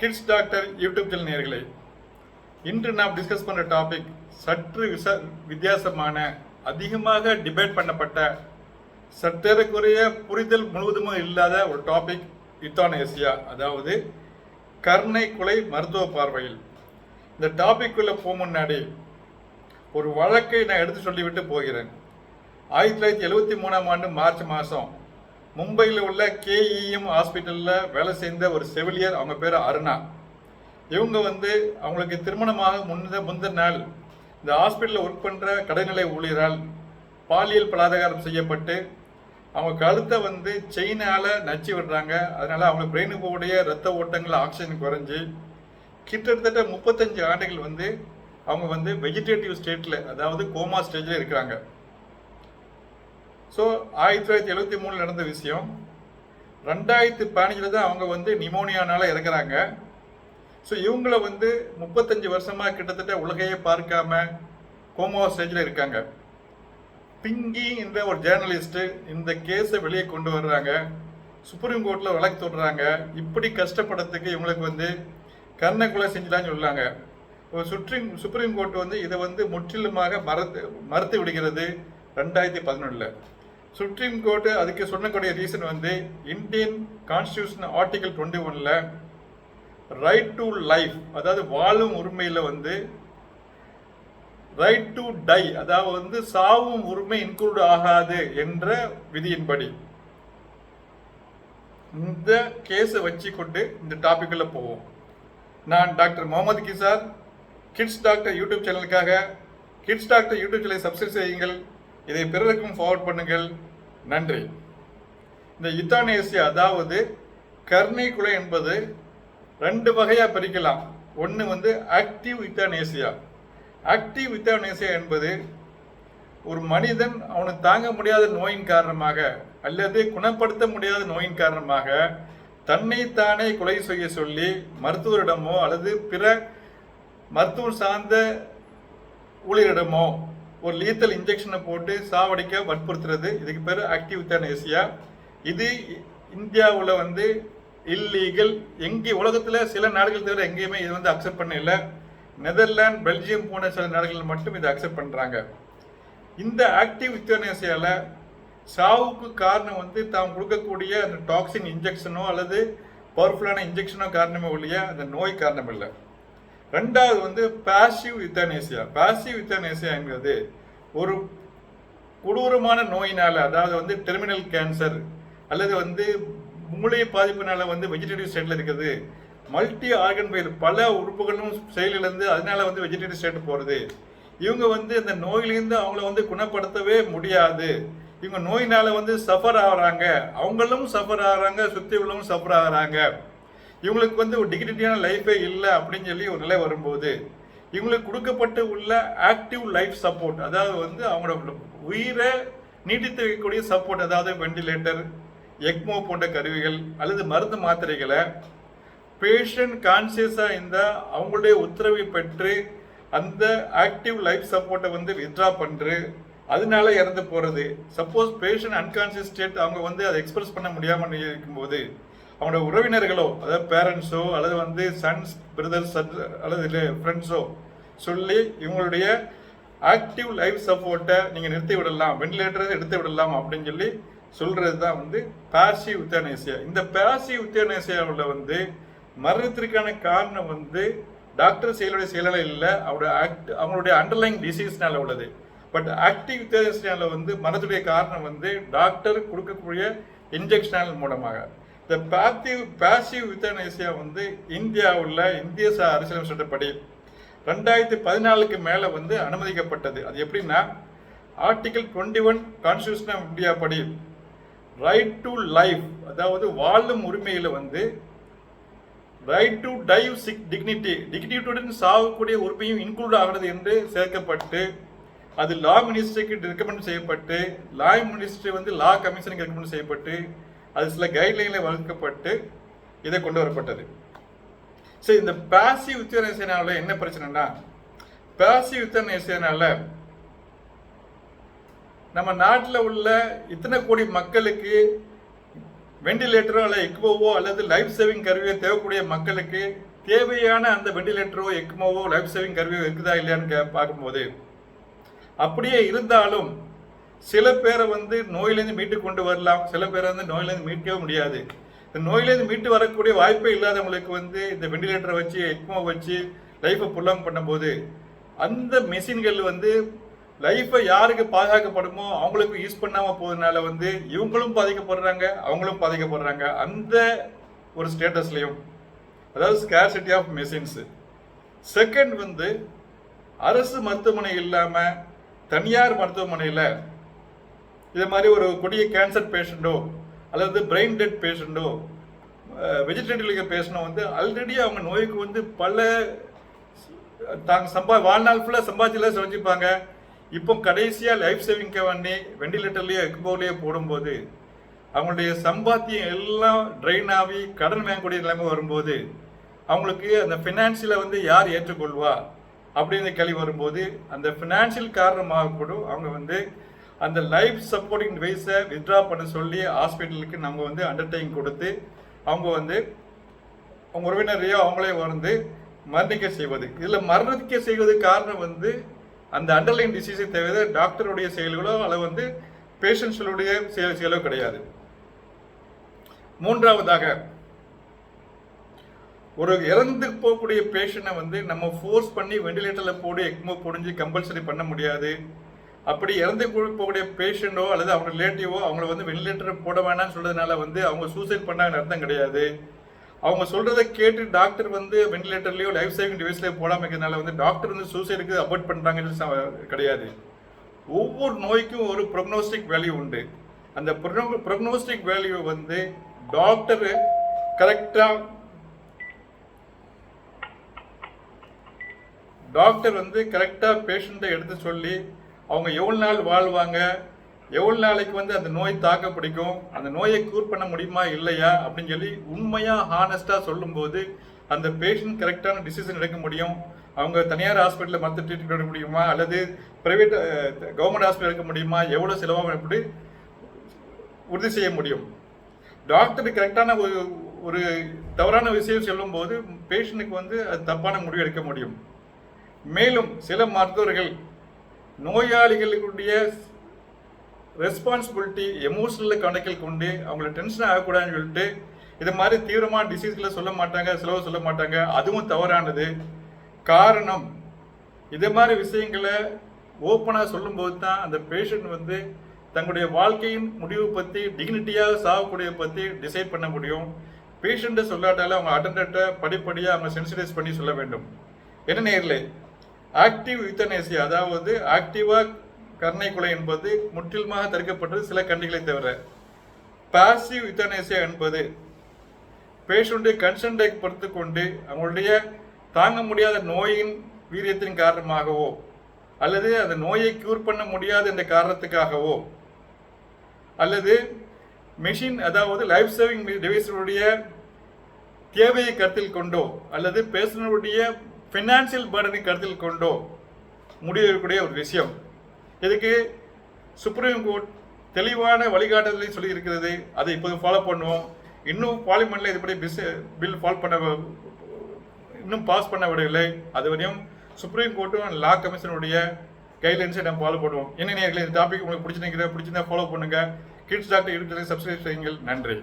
Kids doctor YouTube channel நேர்களை இன்று நாம் டிஸ்கஸ் பண்ற டாபிக் சற்று விச வித்தியாசமான அதிகமாக டிபேட் பண்ணப்பட்ட சற்றேறக்குறைய புரிதல் முழுவதுமும் இல்லாத ஒரு டாபிக் யுத்தானேசியா அதாவது கர்ணை கொலை மருத்துவ பார்வையில். இந்த டாபிக்குள்ளே போக முன்னாடி ஒரு வழக்கை நான் எடுத்து சொல்லிவிட்டு போகிறேன். ஆயிரத்தி தொள்ளாயிரத்தி எழுபத்தி மூணாம் ஆண்டு மார்ச் மாதம் மும்பையில் உள்ள கேஇஎம் ஹாஸ்பிட்டலில் வேலை செய்த ஒரு செவிலியர் அவங்க பேர் அருணா. இவங்க வந்து அவங்களுக்கு திருமணமாக முன்ன முந்தின நாள் இந்த ஹாஸ்பிட்டலில் ஒர்க் பண்ணுற கடைநிலை ஊழியரால் பாலியல் பலாதகாரம் செய்யப்பட்டு அவங்க கழுத்தை வந்து செயினால் நச்சு விடுறாங்க. அதனால் அவங்க பிரெயினுக்கு போகக்கூடிய ரத்த ஓட்டங்கள் ஆக்சிஜன் குறைஞ்சி கிட்டத்தட்ட முப்பத்தஞ்சு ஆண்டுகள் வந்து அவங்க வந்து வெஜிடேட்டிவ் ஸ்டேட்டில் அதாவது கோமா ஸ்டேஜில் இருக்கிறாங்க. ஸோ ஆயிரத்தி தொள்ளாயிரத்தி எழுபத்தி மூணில் நடந்த விஷயம். ரெண்டாயிரத்தி பதினஞ்சில் தான் அவங்க வந்து நிமோனியானால இறக்குறாங்க. ஸோ இவங்கள வந்து முப்பத்தஞ்சு வருஷமாக கிட்டத்தட்ட உலகையே பார்க்காம கோமா ஸ்டேஜில் இருக்காங்க. பிங்கி என்ற ஒரு ஜேர்னலிஸ்ட்டு இந்த கேஸை வெளியே கொண்டு வர்றாங்க. சுப்ரீம் கோர்ட்டில் வழக்கு தொடுறாங்க. இப்படி கஷ்டப்படுறதுக்கு இவங்களுக்கு வந்து கர்ண கொலை செஞ்சுலான்னு சொல்லாங்க சுப்ரீம் சுப்ரீம் கோர்ட் வந்து இதை வந்து முற்றிலுமாக மறுத்து மறுத்து விடுகிறது ரெண்டாயிரத்தி பதினொன்றில் சுப்ரீம் கோர்ட்டு அதுக்கு சொன்னக்கூடிய ரீசன் வந்து இந்தியன் கான்ஸ்டியூஷன் ஆர்டிகல் டுவெண்ட்டி ஒன்ல ரைட் டு லைஃப் அதாவது வாழும் உரிமையில் வந்து ரைட் டு டை அதாவது வந்து சாவும் உரிமை இன்க்ளூட் ஆகாது என்ற விதியின்படி இந்த கேஸை வச்சு கொண்டு இந்த டாப்பிக்கில் போவோம். நான் doctor Mohammed Kisar kids doctor YouTube சேனலுக்காக kids doctor YouTube சேனலை சப்ஸ்கிரைப் செய்யுங்கள் இதை பிறருக்கும் ஃபார்வர்ட் பண்ணுங்கள். நன்றி. இந்த யுத்தானேசியா அதாவது கர்ணை குலை என்பது ரெண்டு வகையாக பிரிக்கலாம். ஒன்று வந்து ஆக்டிவ் யுத்தானேசியா ஆக்டிவ் யுத்தானேசியா என்பது ஒரு மனிதன் அவனுக்கு தாங்க முடியாத நோயின் காரணமாக அல்லது குணப்படுத்த முடியாத நோயின் காரணமாக தன்னைத்தானே கொலை செய்ய சொல்லி மருத்துவரிடமோ அல்லது பிற மருத்துவம் சார்ந்த ஊழியரிடமோ ஒரு லீத்தல் இன்ஜெக்ஷனை போட்டு சாவடிக்க வற்புறுத்துறது. இதுக்கு பேர் ஆக்டிவ் யுத்தானேசியா இது இந்தியாவில் வந்து இல்லீகல் எங்கே உலகத்தில் சில நாடுகள் தவிர எங்கேயுமே இது வந்து அக்செப்ட் பண்ணல. நெதர்லாண்ட் நெதர்லாந்து பெல்ஜியம் போன சில நாடுகள் மட்டும் இதை அக்செப்ட் பண்ணுறாங்க இந்த ஆக்டிவ் யுத்தனேசியாவில் சாவுக்கு காரணம் வந்து தாம் கொடுக்கக்கூடிய அந்த டாக்ஸின் இன்ஜெக்ஷனோ அல்லது பவர்ஃபுல்லான இன்ஜெக்ஷனோ காரணமே ஒழிய அந்த நோய் காரணம் இல்லை ரெண்டாவது வந்து பேஷிவ் யுத்தனேசியா பாசிவ் யுத்தனேசியாங்கிறது ஒரு கொடூரமான நோயினால் அதாவது வந்து டெர்மினல் கேன்சர் அல்லது வந்து மூளை பாதிப்பினால வந்து வெஜிடேட்டிவ் ஸ்டேட்டில் இருக்குது. மல்டி ஆர்கன் ஃபெயில் பல உறுப்புகளும் செயலிழந்து அதனால வந்து வெஜிடேட்டிவ் ஸ்டேட் போகிறது இவங்க வந்து இந்த நோயிலிருந்து அவங்கள வந்து குணப்படுத்தவே முடியாது. இவங்க நோயினால வந்து சஃபர் ஆகிறாங்க. அவங்களும் சஃபர் ஆகிறாங்க சுற்றி உள்ளவங்களும் சஃபர் ஆகிறாங்க. இவங்களுக்கு வந்து ஒரு டிகிரிட்டியான லைஃபே இல்லை அப்படின்னு சொல்லி ஒரு நிலை வரும்போது இவங்களுக்கு கொடுக்கப்பட்டு உள்ள ஆக்டிவ் லைஃப் சப்போர்ட் அதாவது வந்து அவங்களோட உயிரை நீட்டித்து வைக்கக்கூடிய சப்போர்ட் அதாவது வெண்டிலேட்டர் எக்மோ போன்ற கருவிகள் அல்லது மருந்து மாத்திரைகளை பேஷண்ட் கான்சியஸாக இருந்தால் அவங்களுடைய உத்தரவை பெற்று அந்த ஆக்டிவ் லைஃப் சப்போர்ட்டை வந்து வித்ரா பண்ணுறது அதனால இறந்து போகிறது சப்போஸ் பேஷண்ட் அன்கான்சியஸ் ஸ்டேட் அவங்க வந்து அதை எக்ஸ்பிரஸ் பண்ண முடியாமல் இருக்கும்போது அவங்களோட உறவினர்களோ அதாவது பேரண்ட்ஸோ அல்லது வந்து சன்ஸ் பிரதர்ஸ் அல்லது ஃப்ரெண்ட்ஸோ சொல்லி இவங்களுடைய ஆக்டிவ் லைஃப் சப்போர்ட்டை நீங்கள் நிறுத்தி விடலாம் வெண்டிலேட்டரை எடுத்து விடலாம் அப்படின்னு சொல்லி சொல்கிறது தான் வந்து பாசிவ் யுத்தனேசியா இந்த பாசிவ் யுத்தனேசியாவில் வந்து மரணத்திற்கான காரணம் வந்து டாக்டர் செயலுடைய செயலாளர் இல்லை அவருடைய ஆக்ட் அவங்களுடைய அண்டர்லைங் டிசீஸ்னால உள்ளது. பட் ஆக்டிவ் யுத்தனேசியாவில் வந்து மரணத்துடைய காரணம் வந்து டாக்டர் கொடுக்கக்கூடிய இன்ஜெக்ஷனால் மூலமாக. இந்த பேத்திவ் பேசிவ் யூத்தனேசியா வந்து இந்தியாவில் இந்திய ச- அரசியலமைப்பு சட்டப்படி ரெண்டாயிரத்தி பதினாலுக்கு மேலே வந்து அனுமதிக்கப்பட்டது. அது எப்படின்னா article twenty one constitution of India படி ரைட் டு லைஃப் அதாவது வாழும் உரிமையில் வந்து ரைட் டு டைவ் சிக் டிக்னிட்டி டிக்னிட்டியுடன் சாகக்கூடிய உரிமையும் இன்க்ளூட் ஆகிறது என்று சேர்க்கப்பட்டு அது லா மினிஸ்டருக்கு ரெக்கமெண்ட் செய்யப்பட்டு லா மினிஸ்ட்ரி வந்து லா கமிஷனுக்கு ரெக்கமெண்ட் செய்யப்பட்டு அது சில கைட்லைனில் வகுக்கப்பட்டு இதை கொண்டு வரப்பட்டது. சரி இந்த பாசிவ் செய்யனால என்ன பிரச்சனைனா பாசிவ் யுத்தனேசியனால நம்ம நாட்டில் உள்ள இத்தனை கோடி மக்களுக்கு வெண்டிலேட்டரோ அல்லது எக்மோவோ அல்லது லைஃப் சேவிங் கருவியோ தேவைக்கூடிய மக்களுக்கு தேவையான அந்த வெண்டிலேட்டரோ எக்மோவோ லைஃப் சேவிங் கருவியோ இருக்குதா இல்லையான்னு கே- பார்க்கும்போது அப்படியே இருந்தாலும் சில பேரை வந்து நோயிலேருந்து மீட்டு கொண்டு வரலாம். சில பேரை வந்து நோயிலேருந்து மீட்கவே முடியாது. இந்த நோயிலேருந்து மீட்டு வரக்கூடிய வாய்ப்பே இல்லாதவங்களுக்கு வந்து இந்த வெண்டிலேட்டரை வச்சு எக்மோ வச்சு லைஃப்பை புல்லாங் பண்ணும்போது அந்த மெஷின்கள் வந்து லைஃப்பை யாருக்கு பாதுகாக்கப்படுமோ அவங்களுக்கு யூஸ் பண்ணாமல் போகிறதுனால வந்து இவங்களும் பாதிக்கப்படுறாங்க அவங்களும் பாதிக்கப்படுறாங்க. அந்த ஒரு ஸ்டேட்டஸ்லையும் அதாவது ஸ்கேர்சிட்டி ஆஃப் மெஷின்ஸு செகண்ட் வந்து அரசு மருத்துவமனை இல்லாமல் தனியார் மருத்துவமனையில் இதே மாதிரி ஒரு கொடிய கேன்சர் பேஷண்ட்டோ அல்லது பிரெயின் டெட் பேஷண்ட்டோ வெஜிடேரியனுக்கு பேஷண்ட்டோ வந்து ஆல்ரெடி அவங்க நோய்க்கு வந்து பல தாங்க சம்பா வாழ்நாள் ஃபுல்லாக சம்பாதிச்சுலாம் செஞ்சுப்பாங்க. இப்போ கடைசியாக லைஃப் சேவிங்க்கு வண்டி வெண்டிலேட்டர்லேயே எக்போலேயே போடும்போது அவங்களுடைய சம்பாத்தியம் எல்லாம் ட்ரெயின் ஆகி கடன் வாங்கக்கூடிய நிலைமை வரும்போது அவங்களுக்கு அந்த ஃபினான்ஷியலை வந்து யார் ஏற்றுக்கொள்வா? அப்படின்னு கேள்வி வரும்போது அந்த ஃபினான்ஷியல் காரணமாக கூட அவங்க வந்து அந்த லைஃப் சப்போர்ட்டிங் டிவைஸை வித்ட்ரா பண்ண சொல்லி ஹாஸ்பிட்டலுக்கு நம்ம வந்து அண்டர்டேக்கிங் கொடுத்து அவங்க வந்து அவங்க உறவினரையோ அவங்களே வந்து மரணிக்க செய்வது. இதில் மரணிக்க செய்வது காரணம் வந்து அந்த அண்டர்லைன் டிசீஸை தவிர டாக்டருடைய செயல்களோ அல்லது வந்து பேஷண்ட்ஸுடைய செயல் செயலோ கிடையாது. மூன்றாவதாக ஒரு இறந்து போகக்கூடிய பேஷண்ட்டை வந்து நம்ம ஃபோர்ஸ் பண்ணி வெண்டிலேட்டரில் போடு எக்மோ பொடிஞ்சு கம்பல்சரி பண்ண முடியாது. அப்படி இறந்து போகக்கூடிய பேஷண்ட்டோ அல்லது அவங்க ரிலேட்டிவோ அவங்கள வந்து வென்டிலேட்டர் போட வேணாம்னு சொல்றதுனால வந்து அவங்க சூசைட் பண்ணாங்கன்னு அர்த்தம் கிடையாது. அவங்க சொல்றதை கேட்டு டாக்டர் வந்து வெண்டிலேட்டர்லயோ லைஃப் சேவிங் டிவைஸ்லயோ போடாம இருக்கிறதுனால வந்து டாக்டர் வந்து சூசைடுக்கு அவாய்ட் பண்றாங்கன்னு கிடையாது. ஒவ்வொரு நோய்க்கும் ஒரு ப்ரொக்னோஸ்டிக் வேல்யூ உண்டு. அந்த ப்ரொக்னோஸ்டிக் வேல்யூ வந்து டாக்டர் கரெக்டாக டாக்டர் வந்து கரெக்டாக பேஷண்ட்டை எடுத்து சொல்லி அவங்க எவ்வளோ நாள் வாழ்வாங்க? எவ்வளோ நாளைக்கு வந்து அந்த நோய் தாக்க பிடிக்கும்? அந்த நோயை க்யூர் பண்ண முடியுமா? இல்லையா? அப்படின்னு சொல்லி உண்மையாக ஹானஸ்ட்டாக சொல்லும்போது அந்த பேஷண்ட் கரெக்டான டிசிஷன் எடுக்க முடியும். அவங்க தனியார் ஹாஸ்பிட்டலில் மற்ற ட்ரீட்மெண்ட் எடுக்க முடியுமா? அல்லது ப்ரைவேட் கவர்மெண்ட் ஹாஸ்பிட்டல் எடுக்க முடியுமா? எவ்வளோ செலவாகும் எப்படி உறுதி செய்ய முடியும். டாக்டர் கரெக்டான ஒரு ஒரு தவறான விஷயம் சொல்லும்போது பேஷண்ட்டுக்கு வந்து அது தப்பான முடிவு எடுக்க முடியும். மேலும் சில மருத்துவர்கள் நோயாளிகளுடைய ரெஸ்பான்சிபிலிட்டி எமோஷனலில் கணக்கில் கொண்டு அவங்கள டென்ஷன் ஆகக்கூடாதுன்னு சொல்லிட்டு இது மாதிரி தீவிரமான டிசீஸ்களை சொல்ல மாட்டாங்க செலவு சொல்ல மாட்டாங்க. அதுவும் தவறானது. காரணம் இதே மாதிரி விஷயங்களை ஓப்பனாக சொல்லும்போது தான் அந்த பேஷண்ட் வந்து தங்களுடைய வாழ்க்கையின் முடிவு பற்றி டிக்னிட்டியாக சாகக்கூடிய பற்றி டிசைட் பண்ண முடியும். பேஷண்ட்டை சொல்லாட்டாலும் அவங்க அட்டண்டண்ட்டை படிப்படியாக அவங்க சென்சிடைஸ் பண்ணி சொல்ல வேண்டும். என்ன நேரில்? ஆக்டிவ் யூத்தனேசியா அதாவது ஆக்டிவாக கருணை கொலை என்பது முற்றிலுமாக தடுக்கப்பட்டது சில கண்டிகளை தவிர. பாசிவ் யூத்தனேசியா என்பது பேஷண்ட்டை கன்சென்டை பொறுத்து கொண்டு அவங்களுடைய தாங்க முடியாத நோயின் வீரியத்தின் காரணமாகவோ அல்லது அந்த நோயை கியூர் பண்ண முடியாத என்ற காரணத்துக்காகவோ அல்லது மெஷின் அதாவது லைஃப் சேவிங் டிவைஸுடைய தேவையை கருத்தில் கொண்டோ அல்லது பேஷனுடைய ஃபினான்சியல் பேர்டனை கருத்தில் கொண்டோ முடியக்கூடிய ஒரு விஷயம். இதுக்கு சுப்ரீம் கோர்ட் தெளிவான வழிகாட்டுதலை சொல்லியிருக்கிறது. அதை இப்போது ஃபாலோ பண்ணுவோம். இன்னும் பார்லிமெண்ட்டில் இதுபடி பிஸ் பில் ஃபால் பண்ண இன்னும் பாஸ் பண்ண விடவில்லை. அது வரையும் சுப்ரீம் கோர்ட்டும் லா கமிஷனுடைய கைட்லைன்ஸை நம்ம ஃபாலோ பண்ணுவோம். என்ன நேர்களை இந்த டாபிக் உங்களுக்கு பிடிச்சிருக்கிறேன் பிடிச்சிருந்தா ஃபாலோ பண்ணுங்கள் கிட்ஸ் டாக்டர் இருக்கிறது சப்ஸ்கிரைப் செய்யுங்கள். நன்றி.